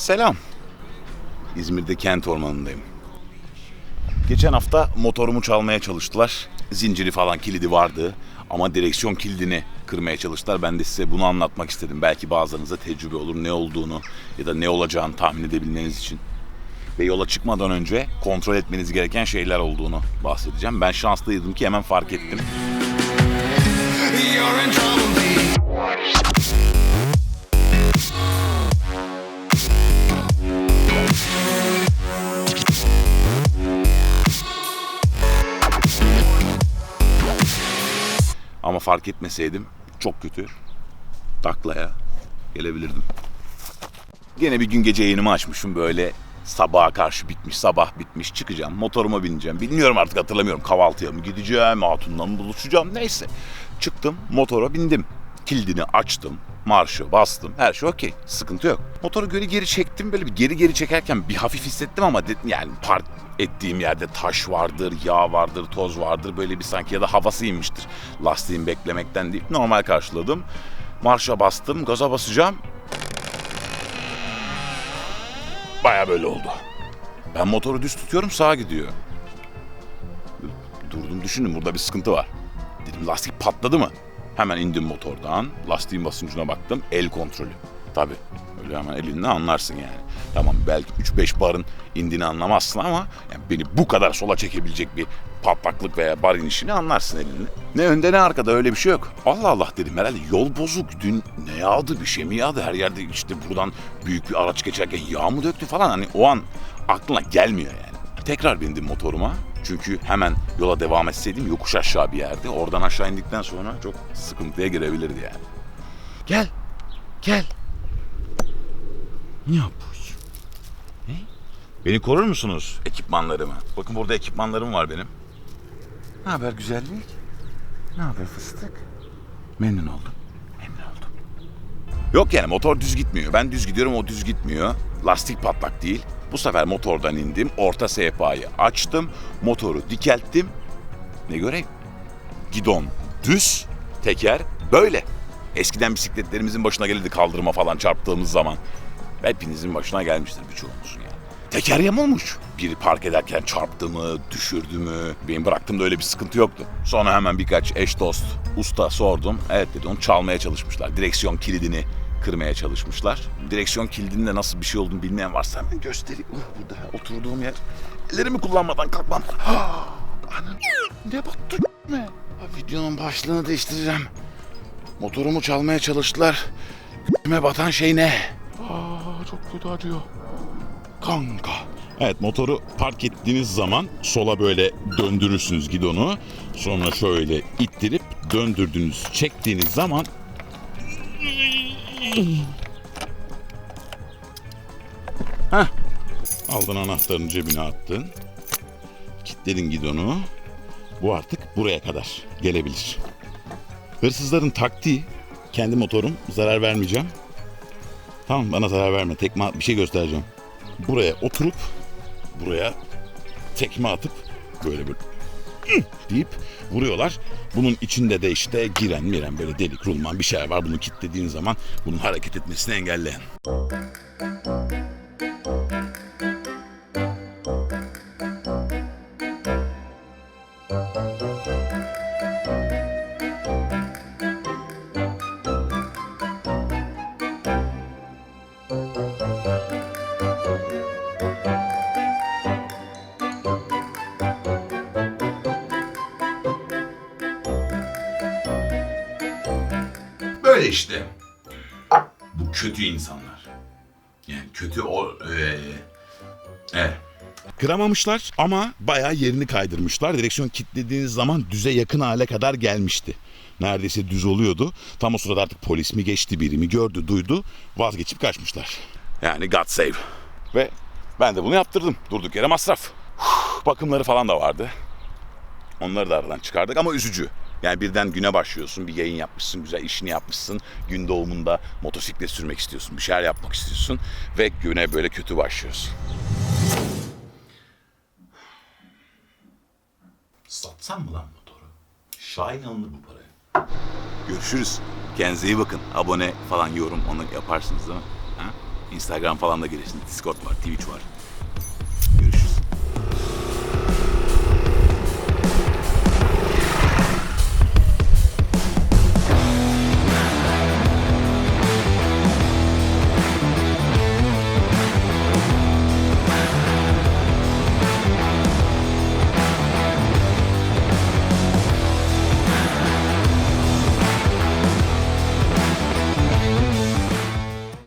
Selam. İzmir'de kent ormanındayım. Geçen hafta motorumu çalmaya çalıştılar. Zinciri falan kilidi vardı. Ama direksiyon kilidini kırmaya çalıştılar. Ben de size bunu anlatmak istedim. Belki bazılarınıza tecrübe olur ne olduğunu ya da ne olacağını tahmin edebilmeniz için. Ve yola çıkmadan önce kontrol etmeniz gereken şeyler olduğunu bahsedeceğim. Ben şanslıydım ki hemen fark ettim. You're in trouble, Fark etmeseydim çok kötü taklaya gelebilirdim. Gene bir gün gece yayınımı açmışım böyle sabaha karşı bitmiş, sabah bitmiş çıkacağım, motoruma bineceğim. Bilmiyorum artık hatırlamıyorum kahvaltıya mı gideceğim, hatunla mı buluşacağım neyse. Çıktım, motora bindim. Kilidini açtım, marşı bastım, her şey okey, sıkıntı yok. Motoru geri geri çektim, böyle bir geri geri çekerken bir hafif hissettim ama dedim yani park ettiğim yerde taş vardır, yağ vardır, toz vardır böyle bir sanki ya da havası inmiştir. Lastiğin beklemekten deyip normal karşıladım. Marşa bastım, gaza basacağım. Baya böyle oldu. Ben motoru düz tutuyorum sağa gidiyor. Durdum düşündüm burada bir sıkıntı var. Dedim lastik patladı mı? Hemen indim motordan. Lastiğin basıncına baktım. El kontrolü. Tabi. Öyle hemen elinle anlarsın yani. Tamam belki 3-5 barın indiğini anlamazsın ama yani beni bu kadar sola çekebilecek bir patlaklık veya bar inişini anlarsın elinle. Ne önde ne arkada öyle bir şey yok. Allah Allah dedim herhalde yol bozuk. Dün ne yağdı bir şey mi yağdı? Her yerde işte buradan büyük bir araç geçerken yağ mı döktü falan. Hani o an aklına gelmiyor yani. Tekrar bindim motoruma. Çünkü hemen yola devam etseydim yokuş aşağı bir yerde. Oradan aşağı indikten sonra çok sıkıntıya girebilirdi yani. Gel. Gel. Ne yapıyorsun? Ne? Beni korur musunuz ekipmanlarımı? Bakın burada ekipmanlarım var benim. Ne haber güzellik? Ne haber fıstık? Memnun oldum. Memnun oldum. Yok yani motor düz gitmiyor. Ben düz gidiyorum o düz gitmiyor. Lastik patlak değil. Bu sefer motordan indim. Orta sehpayı açtım. Motoru dikelttim. Ne göreyim? Gidon düz, teker böyle. Eskiden bisikletlerimizin başına gelirdi kaldırıma falan çarptığımız zaman. Hepinizin başına gelmiştir birçoğunuzun yani. Teker yamulmuş. Biri park ederken çarptı mı, düşürdü mü? Benim bıraktığımda öyle bir sıkıntı yoktu. Sonra hemen birkaç eş dost, usta sordum. Evet dedi onu çalmaya çalışmışlar. Direksiyon kilidini kırmaya çalışmışlar. Direksiyon kilidinin de nasıl bir şey olduğunu bilmeyen varsa hemen göstereyim. Uh, Burada oturduğum yer. Ellerimi kullanmadan kalkmam. Anam ne battı ne? Ha, Videonun başlığını değiştireceğim. Motorumu çalmaya çalıştılar. Göğüme batan şey ne? Aa, çok kötü acıyor. Kanka. Evet motoru park ettiğiniz zaman sola böyle döndürürsünüz gidonu. Sonra şöyle ittirip döndürdüğünüz, çektiğiniz zaman Heh. Aldın anahtarını cebine attın. Kilitledin gidonu. Bu artık buraya kadar gelebilir. Hırsızların taktiği kendi motorum zarar vermeyeceğim. Tamam bana zarar verme. Tekme at- bir şey göstereceğim. Buraya oturup buraya tekme atıp böyle böyle! Deyip vuruyorlar. Bunun içinde de işte giren miren böyle delik rulman bir şey var. Bunu kilitlediğin zaman bunun hareket etmesini engelleyen. Böyle işte. Bu kötü insanlar. Yani kötü o... Ee, evet. Kıramamışlar ama bayağı yerini kaydırmışlar. Direksiyon kilitlediğiniz zaman düze yakın hale kadar gelmişti. Neredeyse düz oluyordu. Tam o sırada artık polis mi geçti, biri mi gördü, duydu. Vazgeçip kaçmışlar. Yani God save. Ve ben de bunu yaptırdım. Durduk yere masraf. Uf, bakımları falan da vardı. Onları da aradan çıkardık ama üzücü. Yani birden güne başlıyorsun, bir yayın yapmışsın, güzel işini yapmışsın. Gün doğumunda motosiklet sürmek istiyorsun, bir şeyler yapmak istiyorsun ve güne böyle kötü başlıyorsun. Satsam mı lan motoru? Şahin alınır bu paraya. Görüşürüz. Kendinize iyi bakın. Abone falan yorum onu yaparsınız değil mi? Ha? Instagram falan da gelirsin. Discord var, Twitch var.